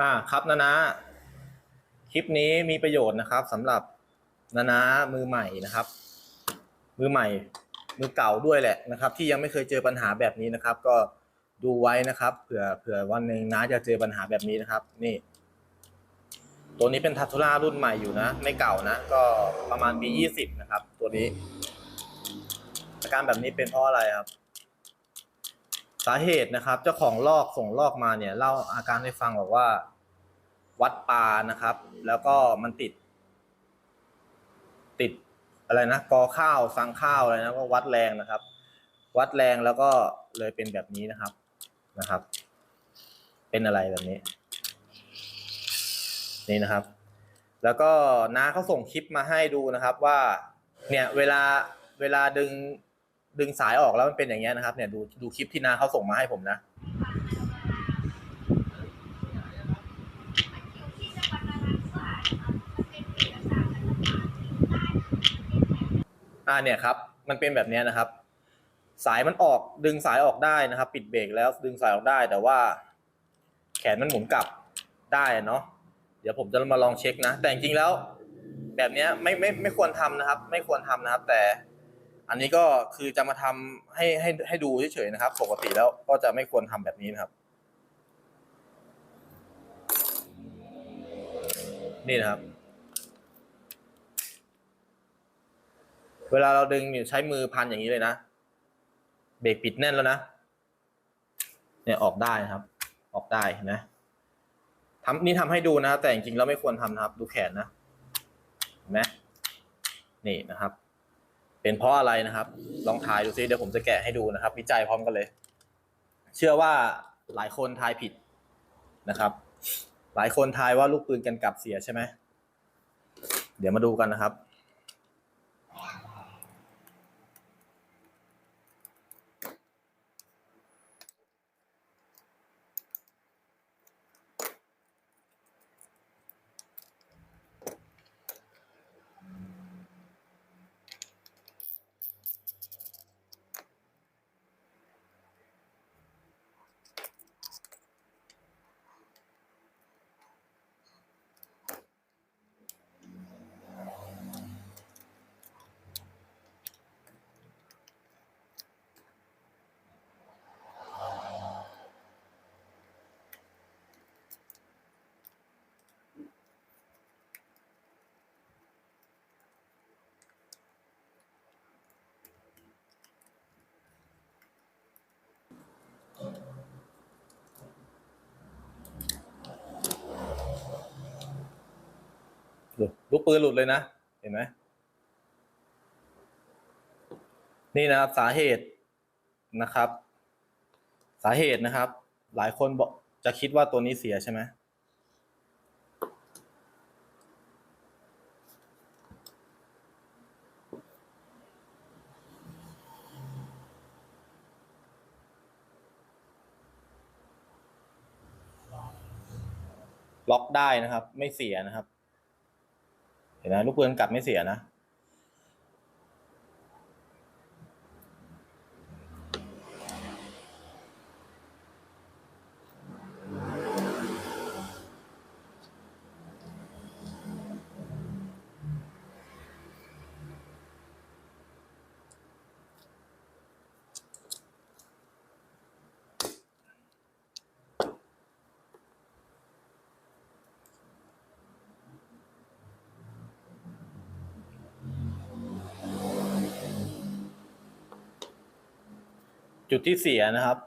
อ่าครับนานะคลิปนี้มีประโยชน์นะครับสำหรับนานะมือใหม่นะครับ มือใหม่ มือเก่าด้วยแหละนะครับ ที่ยังไม่เคยเจอปัญหาแบบนี้นะครับ ก็ดูไว้นะครับเผื่อเผื่อวันหนึ่งน้าจะเจอปัญหาแบบนี้นะครับ นี่ ตัวนี้เป็นทัตุล่ารุ่นใหม่อยู่นะ ไม่เก่านะ ก็ประมาณปียี่สิบนะครับ ตัวนี้ อาการแบบนี้เป็นเพราะอะไรครับ สาเหตุนะครับเจ้าของลอกส่งลอกมาเนี่ยเล่าอาการให้ฟังบอกว่า วัดปลานะครับ แล้วก็มันติด ติดอะไรนะกอข้าวสังข้าวอะไรนะก็วัดแรงนะครับ วัดแรงแล้วก็เลยเป็นแบบนี้นะครับนะครับ เป็นอะไรแบบนี้ นี่นะครับ แล้วก็น้าเขาส่งคลิปมาให้ดูนะครับว่า เนี่ยเวลาเวลาดึง ดึงสายออกแล้วมันเป็นอย่างเงี้ยนะครับ เนี่ยดูดูคลิปที่นาเขาส่งมาให้ผมนะอ่าเนี่ยครับมันเป็นแบบนี้นะครับ สายมันออกดึงสายออกได้นะครับ ปิดเบรกแล้วดึงสายออกได้แต่ว่า แขนมันหมุนกลับได้เนาะเดี๋ยวผมจะมาลองเช็คนะ แต่จริงๆแล้ว แบบนี้ไม่ไม่ไม่ควรทำนะครับ ไม่ควรทำนะครับ แต่ อันนี้ก็คือจะมาทำให้ให้ให้ดูเฉยๆนะครับ ปกติแล้วก็จะไม่ควรทำแบบนี้นะครับ นี่นะครับ เวลาเราดึงอยู่ใช้มือพันอย่างนี้เลยนะ เบรกปิดแน่นแล้วนะ เนี่ยออกได้ครับ ออกได้นไหมทำนี่ทำให้ดูนะ แต่จริงๆแล้วไม่ควรทำนะครับ ดูแขนนะเห็นไหมนี่นะครับ เป็นเพราะอะไรนะครับ ลองทายดูซิเดี๋ยวผมจะแกะให้ดูนะครับ วิจัยพร้อมกันเลย เชื่อว่าหลายคนทายผิดนะครับ หลายคนทายว่าลูกปืนกันกลับเสียใช่ไหมเดี๋ยวมาดูกันนะครับ ห ลูกปืนหลุดเลยนะ เห็นไหมนี่นะครับสาเหตุนะครับ สาเหตุนะครับ หลายคนบอกจะคิดว่าตัวนี้เสียใช่ไหมล็อกได้นะครับ ไม่เสียนะครับ เห็นไหมลูกปืนกลับไม่เสียนะ จุดที่เสียนะครับ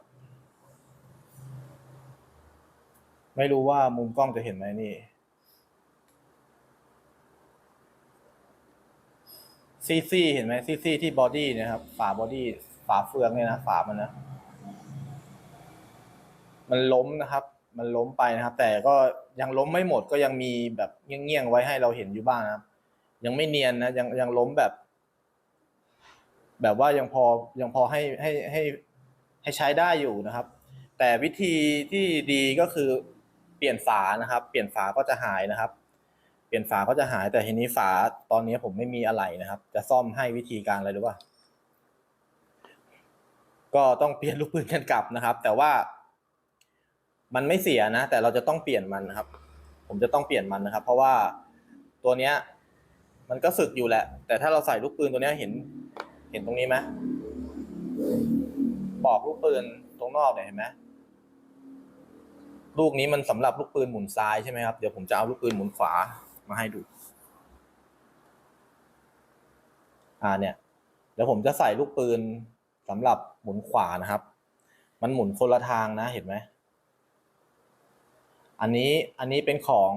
ไม่รู้ว่ามุมกล้องจะเห็นไหมนี่ ซีซีเห็นไหมซีซีที่บอดี้นะครับ ฝาบอดี้ฝาเฟืองเนี่ยนะฝามันนะ มันล้มนะครับ มันล้มไปนะครับ แต่ก็ยังล้มไม่หมดก็ยังมีแบบเงี้ยงๆไว้ให้เราเห็นอยู่บ้างนะครับ ยังไม่เนียนนะยังยังล้มแบบ แบบว่ายังพอยังพอให้ให้ให้ ให้ใช้ได้อยู่นะครับ แต่วิธีที่ดีก็คือเปลี่ยนฝานะครับ เปลี่ยนฝาก็จะหายนะครับ เปลี่ยนฝาก็จะหายแต่ทีนี้ฝาตอนนี้ผมไม่มีอะไรนะครับ จะซ่อมให้วิธีการอะไรรู้ป่ะก็ต้องเปลี่ยนลูกปืนกันกลับนะครับ แต่ว่า มันไม่เสียนะ แต่เราจะต้องเปลี่ยนมันนะครับ ผมจะต้องเปลี่ยนมันนะครับ เพราะว่าตัวเนี้ย มันก็สึกอยู่แหละ แต่ถ้าเราใส่ลูกปืนตัวเนี้ยเห็น เห็นตรงนี้ไหม ปอกลูกปืนตรงนอกเนี่ยเห็นไหมลูกนี้มันสำหรับลูกปืนหมุนซ้ายใช่ไหมครับ เดี๋ยวผมจะเอาลูกปืนหมุนขวามาให้ดู อ่าเนี่ย เดี๋ยวผมจะใส่ลูกปืนสำหรับหมุนขวานะครับ มันหมุนคนละทางนะเห็นไหม อันนี้อันนี้เป็นของ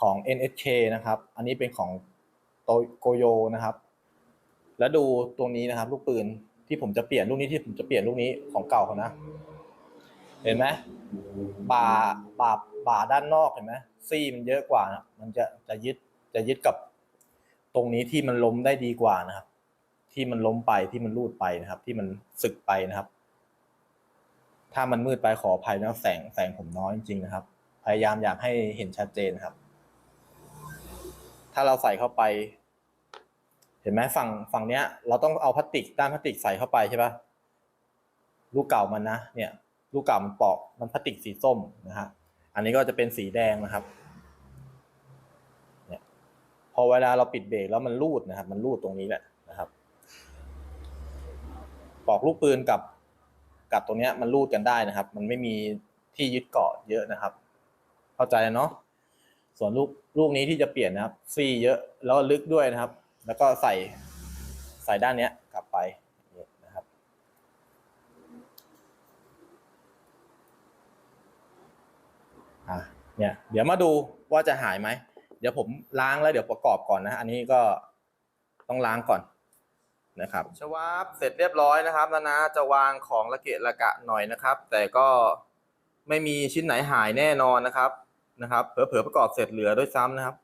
ของ NSK นะครับ อันนี้เป็นของโตโกโยนะครับ แล้วดูตรงนี้นะครับ ลูกปืน ที่ผมจะเปลี่ยนลูกนี้ที่ผมจะเปลี่ยนลูกนี้ของเก่าเขานะ เห็นไหมบ่าบ่าบ่าด้านนอกเห็นไหมซี่มันเยอะกว่านะมันจะจะยึดจะยึดกับตรงนี้ที่มันล้มได้ดีกว่านะครับ ที่มันล้มไปที่มันรูดไปนะครับ ที่มันสึกไปนะครับ ถ้ามันมืดไปขออภัยนะแสงแสงผมน้อยจริงๆนะครับ พยายามอยากให้เห็นชัดเจนครับ ถ้าเราใส่เข้าไป เห็นไหมฝั่งฝั่งเนี้ย เราต้องเอาพลาสติกด้านพลาสติกใส่เข้าไปใช่ปะลูกเก่ามันนะเนี่ยลูกเก่ามันปอกมันพลาสติกสีส้มนะฮะอันนี้ก็จะเป็นสีแดงนะครับเนี่ยพอเวลาเราปิดเบรกแล้วมันรูดนะครับ มันรูดตรงนี้แหละนะครับ ปอกลูกปืนกับกับตรงเนี้ยมันรูดกันได้นะครับ มันไม่มีที่ยึดเกาะเยอะนะครับ เข้าใจเนาะส่วนลูกลูกนี้ที่จะเปลี่ยนนะครับซี่เยอะแล้วลึกด้วยนะครับ แล้วก็ใส่ใส่ด้านเนี้ยกลับไปนะครับ อะเนี่ยเดี๋ยวมาดูว่าจะหายไหม เดี๋ยวผมล้างแล้วเดี๋ยวประกอบก่อนนะ อันนี้ก็ต้องล้างก่อนนะครับชวาบเสร็จเรียบร้อยนะครับนานาจะวางของละเกะละกะหน่อยนะครับ แต่ก็ไม่มีชิ้นไหนหายแน่นอนนะครับนะครับเผลอๆประกอบเสร็จเหลือด้วยซ้ำนะครับ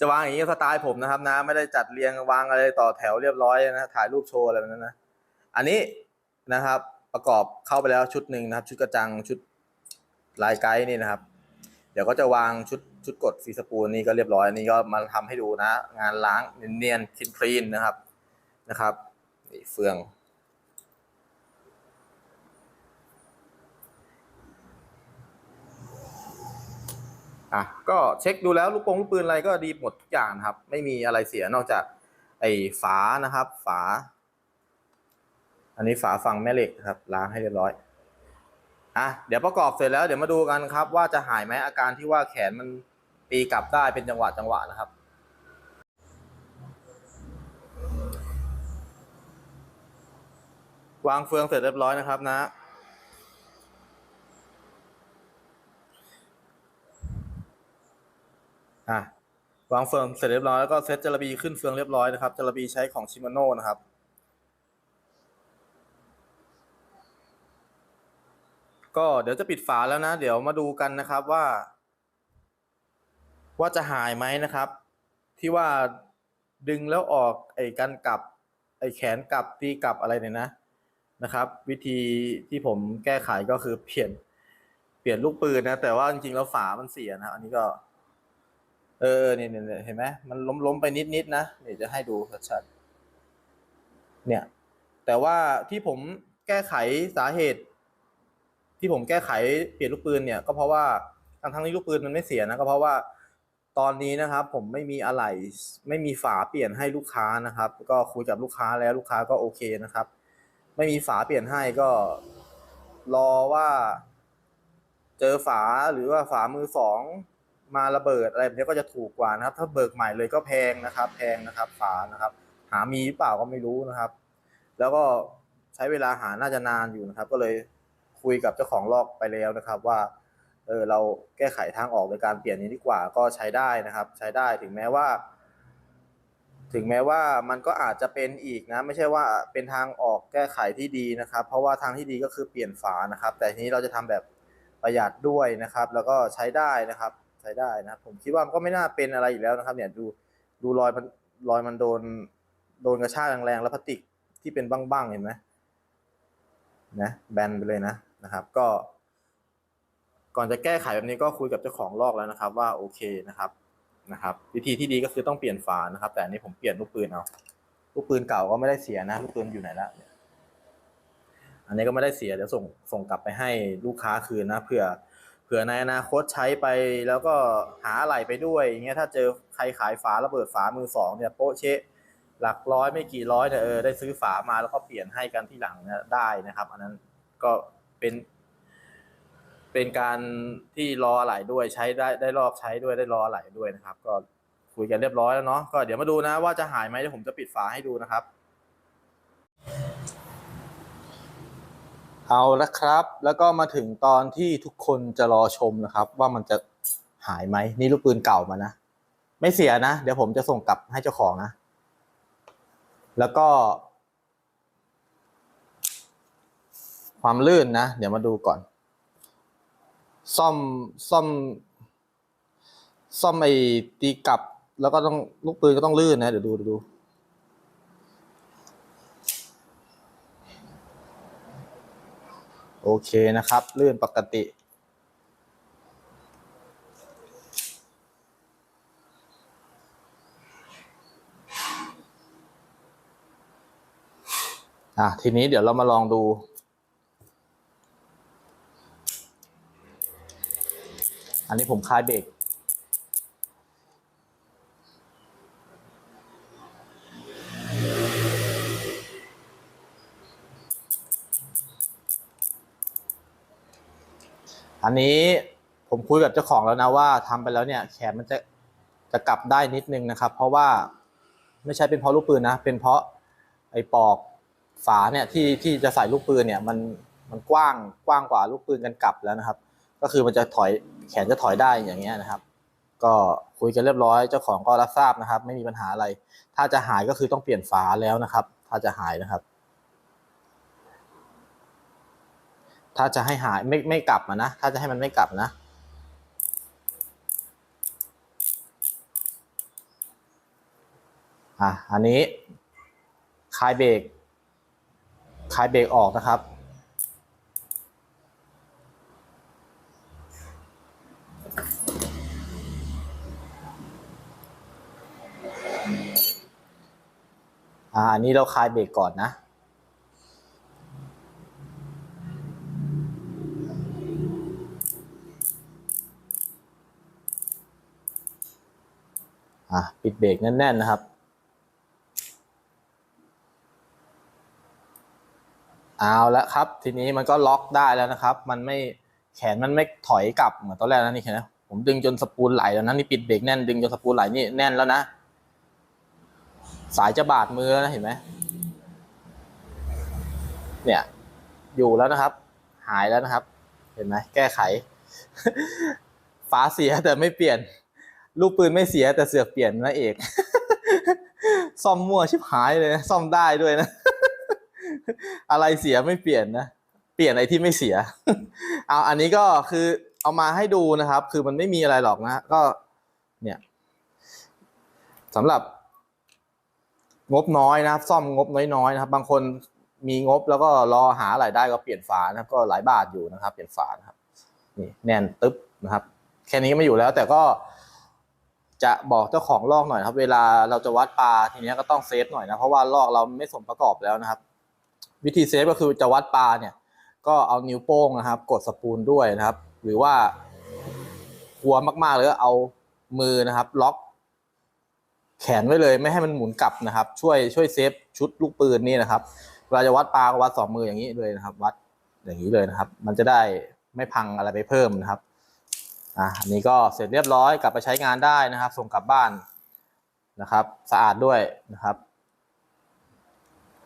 จะวางอย่างนี้สไตล์ผมนะครับนะ ไม่ได้จัดเรียงวางอะไรต่อแถวเรียบร้อยนะถ่ายรูปโชว์อะไรแบบนั้นนะอันนี้นะครับประกอบเข้าไปแล้วชุดหนึ่งนะครับ ชุดกระจังชุดลายไกด์นี่นะครับ เดี๋ยวก็จะวางชุดชุดกดฟีสปูลนี่ก็เรียบร้อยนี่ก็มาทำให้ดูนะ งานล้างเนียนๆคลีนๆนะครับนะครับนี่เฟือง อะก็เช็คดูแล้วลูกปงลูกปืนอะไรก็ดีหมดทุกอย่างนะครับ ไม่มีอะไรเสียนอกจากไอ้ฝานะครับ ฝา อันนี้ฝาฝั่งแม่เหล็กครับล้างให้เรียบร้อยอะเดี๋ยวประกอบเสร็จแล้วเดี๋ยวมาดูกันครับ ว่าจะหายไหมอาการที่ว่าแขนมันตีกลับได้เป็นจังหวะจังหวะนะครับวางเฟืองเสร็จเรียบร้อยนะครับนะ อะวางเฟืองเสร็จเรียบร้อยแล้วก็เซตจระบีขึ้นเฟืองเรียบร้อยนะครับจระบีใช้ของชิมาโน่นะครับก็เดี๋ยวจะปิดฝาแล้วนะ เดี๋ยวมาดูกันนะครับว่า ว่าจะหายไหมนะครับ ที่ว่าดึงแล้วออกไอ้กันกลับ ไอ้แขนกลับตีกลับอะไรเนี่ยนะนะครับ วิธีที่ผมแก้ไขก็คือเปลี่ยนเปลี่ยนลูกปืนนะแต่ว่าจริงๆแล้วฝามันเสียนะอันนี้ก็ เออเนี่ยเนี่ยเห็นไหมมันล้มล้มไปนิดนิดนะเดี๋ยวจะให้ดูชัดๆเนี่ย แต่ว่าที่ผมแก้ไขสาเหตุ ที่ผมแก้ไขเปลี่ยนลูกปืนเนี่ย ก็เพราะว่าทั้งทั้งที่ลูกปืนมันไม่เสียนะก็เพราะว่าตอนนี้นะครับ ผมไม่มีอะไหล่ไม่มีฝาเปลี่ยนให้ลูกค้านะครับ ก็คุยกับลูกค้าแล้วลูกค้าก็โอเคนะครับ ไม่มีฝาเปลี่ยนให้ก็ รอว่า เจอฝาหรือว่าฝามือสอง มาระเบิดอะไรแบบนี้ก็จะถูกกว่านะครับ ถ้าเบิกใหม่เลยก็แพงนะครับ แพงนะครับฝานะครับ หามีหรือเปล่าก็ไม่รู้นะครับ แล้วก็ใช้เวลาหาน่าจะนานอยู่นะครับ ก็เลยคุยกับเจ้าของลอกไปแล้วนะครับว่าเออเราแก้ไขทางออกโดยการเปลี่ยนนี้ดีกว่าก็ใช้ได้นะครับ ใช้ได้ถึงแม้ว่า ถึงแม้ว่ามันก็อาจจะเป็นอีกนะ ไม่ใช่ว่าเป็นทางออกแก้ไขที่ดีนะครับ เพราะว่าทางที่ดีก็คือเปลี่ยนฝานะครับ แต่ทีนี้เราจะทำแบบประหยัดด้วยนะครับ แล้วก็ใช้ได้นะครับ ใช้ได้นะครับผมคิดว่ามันก็ไม่น่าเป็นอะไรอีกแล้วนะครับ เนี่ยดูดูรอยมันรอยมันโดนโดนกระชากแรงๆแล้วพลาสติกที่เป็นบ้างๆเห็นไหมนะแบนไปเลยนะนะครับ ก็ ก่อนจะแก้ไขแบบนี้ก็คุยกับเจ้าของลอกแล้วนะครับ ว่าโอเคนะครับนะครับ วิธีที่ดีก็คือต้องเปลี่ยนฝานะครับ แต่อันนี้ผมเปลี่ยนลูกปืนเอาลูกปืนเก่าก็ไม่ได้เสียนะลูกปืนอยู่ไหนละอันนี้ก็ไม่ได้เสียเดี๋ยวส่งส่งกลับไปให้ลูกค้าคืนนะเผื่อ ผื่อในอนาคตใช้ไปแล้วก็หาอะไรไปด้วยอย่างเงี้ยถ้าเจอใครขายฝาระเบิดฝามือสองเนี่ยโป๊ะเชะหลักร้อยไม่กี่ร้อยเนี่ยเออได้ซื้อฝามาแล้วก็เปลี่ยนให้กันที่หลังเนี่ยได้นะครับ อันนั้นก็เป็น เป็นการที่รออะไหล่ด้วยใช้ได้ได้รอบใช้ด้วยได้รออะไหล่ด้วยนะครับ ก็คุยกันเรียบร้อยแล้วเนาะก็เดี๋ยวมาดูนะว่าจะหายไหมเดี๋ยวผมจะปิดฝาให้ดูนะครับ เอาละครับ แล้วก็มาถึงตอนที่ทุกคนจะรอชมนะครับ ว่ามันจะหายไหมนี่ลูกปืนเก่ามานะ ไม่เสียนะ เดี๋ยวผมจะส่งกลับให้เจ้าของนะ แล้วก็ ความลื่นนะ เดี๋ยวมาดูก่อน ซ่อมซ่อม ซ่อมไอ้ตีกลับ แล้วก็ต้องลูกปืนก็ต้องลื่นนะ เดี๋ยวดูเดี๋ยวดู โอเคนะครับ ลื่นปกติ อะ ทีนี้เดี๋ยวเรามาลองดู อันนี้ผมคลายเบรก อันนี้ผมคุยกับเจ้าของแล้วนะว่าทำไปแล้วเนี่ยแขนมันจะจะกลับได้นิดนึงนะครับ เพราะว่าไม่ใช่เป็นเพราะลูกปืนนะ เป็นเพราะไอ้ปอกฝาเนี่ยที่ที่จะใส่ลูกปืนเนี่ยมันมันกว้างกว้างกว่าลูกปืนกันกลับแล้วนะครับ ก็คือมันจะถอยแขนจะถอยได้อย่างเงี้ยนะครับ ก็คุยกันเรียบร้อยเจ้าของก็รับทราบนะครับ ไม่มีปัญหาอะไร ถ้าจะหายก็คือต้องเปลี่ยนฝาแล้วนะครับ ถ้าจะหายนะครับ ถ้าจะให้หายไม่ไม่กลับมานะ ถ้าจะให้มันไม่กลับนะอะอันนี้คลายเบรกคลายเบรกออกนะครับ อ่าอันนี้เราคลายเบรกก่อนนะ อะปิดเบรกแน่นๆนะครับเอาละครับ ทีนี้มันก็ล็อกได้แล้วนะครับ มันไม่แขนมันไม่ถอยกลับเหมือนตอนแรกนะนี่เห็นไหมผมดึงจนสปูลไหลแล้วนะนี่ปิดเบรกแน่นดึงจนสปูลไหลนี่แน่นแล้วนะ สายจะบาดมือแล้วนะเห็นไหมเนี่ยอยู่แล้วนะครับ หายแล้วนะครับ เห็นไหมแก้ไขฝาเสียแต่ไม่เปลี่ยน ลูกปืนไม่เสียแต่เสือกเปลี่ยนนะเอก ซ่อมมั่วชิบหายเลยนะซ่อมได้ด้วยนะ อะไรเสียไม่เปลี่ยนนะ เปลี่ยนอะไรที่ไม่เสีย เอาอันนี้ก็คือเอามาให้ดูนะครับ คือมันไม่มีอะไรหรอกนะ ก็ เนี่ยสำหรับ งบน้อยนะครับ ซ่อมงบน้อยๆนะครับ บางคนมีงบแล้วก็รอหาอะไรายได้ก็เปลี่ยนฝานะครับ ก็หลายบาทอยู่นะครับ เปลี่ยนฝานะครับ นี่แน่นตึ๊บนะครับ แค่นี้ไม่อยู่แล้ว แต่ก็ จะบอกเจ้าของลอกหน่อยครับ เวลาเราจะวัดปลาทีนี้ก็ต้องเซฟหน่อยนะเพราะว่าลอกเราไม่สมประกอบแล้วนะครับ วิธีเซฟก็คือจะวัดปลาเนี่ย ก็เอานิ้วโป้งนะครับ กดสปูลด้วยนะครับ หรือว่ากลัวมากๆเลยก็เอามือนะครับ ล็อก แขนไว้เลยไม่ให้มันหมุนกลับนะครับ ช่วยช่วยเซฟชุดลูกปืนนี่นะครับเวลาจะวัดปลาก็วัดสองมืออย่างนี้เลยนะครับ วัดอย่างนี้เลยนะครับ มันจะได้ไม่พังอะไรไปเพิ่มนะครับ อะอันนี้ก็เสร็จเรียบร้อยกลับไปใช้งานได้นะครับ ส่งกลับบ้านนะครับ สะอาดด้วยนะครับ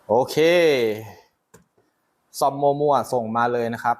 โอเค ซอมโมมัวส่งมาเลยนะครับ